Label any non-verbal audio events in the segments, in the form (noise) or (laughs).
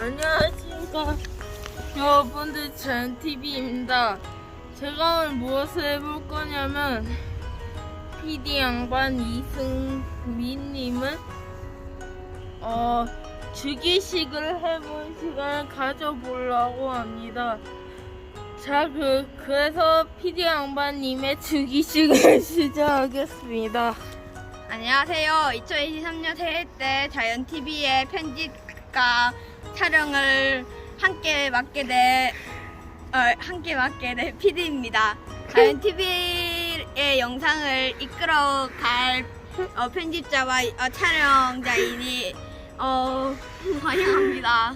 안녕하세요. 전 TV입니다. 제가 오늘 무엇을 해볼 거냐면 PD 양반 이승민님은 어 주기식을 해본 시간을 가져보려고 합니다. 자, 그 그래서 PD 양반님의 주기식을 (laughs) 시작하겠습니다. 안녕하세요. 2023년 새해 때 자연TV의 편집 과 촬영을 함께 맡게 된, 어, 함께 맡게 된 PD입니다. 자연TV의 영상을 이끌어갈 어, 편집자와 어, 촬영자이니, 어, 환영합니다.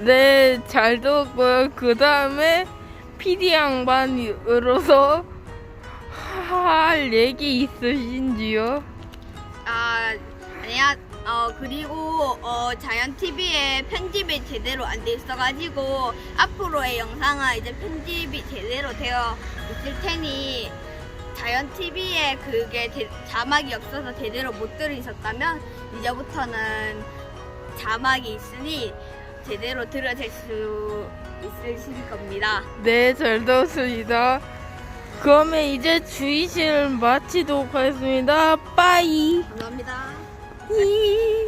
네, 잘 들었고요. 그 다음에 PD 양반으로서 할 얘기 있으신지요? 아, 아니야. 어, 그리고, 어, 자연TV의 편집이 제대로 안 돼 있어가지고, 앞으로의 영상은 이제 편집이 제대로 되어 있을 테니, 자연TV에 그게 제- 자막이 없어서 제대로 못 들으셨다면, 이제부터는 자막이 있으니, 제대로 들어질 수 있으실 겁니다. 네, 잘 들었습니다. 그러면 이제 주의실 마치도록 하겠습니다. 빠이. 감사합니다. 你。